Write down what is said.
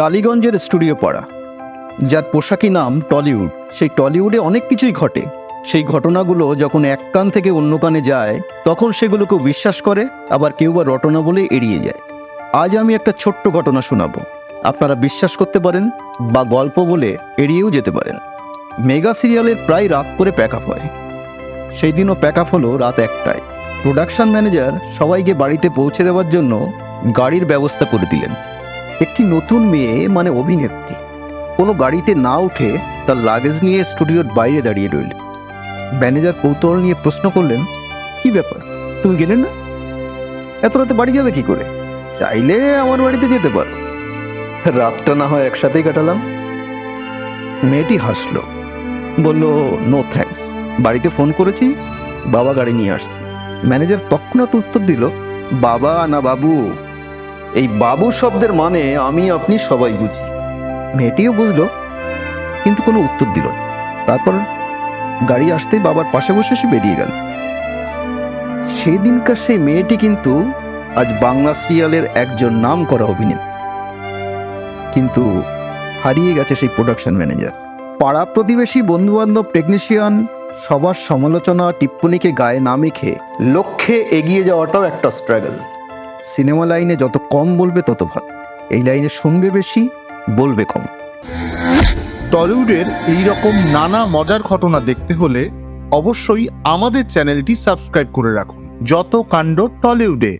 টালিগঞ্জের studio পাড়া, যার পোশাকি নাম টলিউড। সেই টলিউডে অনেক কিছুই ঘটে। সেই ঘটনাগুলো যখন এক কান থেকে অন্য কানে যায়, তখন সেগুলো কেউ বিশ্বাস করে, আবার কেউ বা রটনা বলে এড়িয়ে যায়। আজ আমি একটা ছোট্ট ঘটনা শোনাবো। আপনারা বিশ্বাস করতে পারেন বা গল্প বলে এড়িয়েও যেতে পারেন। মেগা সিরিয়ালের প্রায় রাত করে প্যাক আপ হয়। সেই দিনও প্যাক আপ হলো রাত একটায়। প্রোডাকশন ম্যানেজার সবাইকে বাড়িতে পৌঁছে দেওয়ার জন্য গাড়ির ব্যবস্থা করে দিলেন। একটি নতুন মেয়ে মানে অভিনেত্রী। কোনো গাড়িতে না উঠে তার লাগেজ নিয়ে স্টুডিওর বাইরে দাঁড়িয়ে রইল। ম্যানেজার কৌতূহল নিয়ে প্রশ্ন করলেন, কি ব্যাপার? তুমি গেলেন না? এত রাতে বাড়ি যাবে কি করে? চাইলে আমার বাড়িতে যেতে পারো। রাতটা না হয় একসাথেই কাটালাম। মেয়েটি হাসলো। বলল নো থ্যাঙ্কস বাড়িতে ফোন করেছি, বাবা গাড়ি নিয়ে আসছে। ম্যানেজার তৎক্ষণাৎ উত্তর দিল, বাবা না বাবু। এই বাবু শব্দের মানে আমি আপনি সবাই বুঝি। মেয়েটিও বুঝলো, কিন্তু কোনো উত্তর দিল না। তারপর গাড়ি আসতেই বাবার পাশে বসে সে বেরিয়ে গেল। সেই দিনকার সেই মেয়েটি কিন্তু আজ বাংলা সিরিয়ালের একজন নাম করা অভিনেত্রী কিন্তু হারিয়ে গেছে সেই প্রোডাকশন ম্যানেজার পাড়া প্রতিবেশী, বন্ধুবান্ধব টেকনিশিয়ান সবার সমালোচনা টিপ্পনিকে গায়ে না মেখে লক্ষ্যে এগিয়ে যাওয়াটাও একটা স্ট্রাগল সিনেমা লাইনে যত কম বলবে তত ভালো। এই লাইনে শুনবে বেশি বলবে কম। টলিউডের এই রকম নানা মজার ঘটনা দেখতে হলে অবশ্যই আমাদের চ্যানেলটি সাবস্ক্রাইব করে রাখুন। যত কাণ্ড টলিউডে।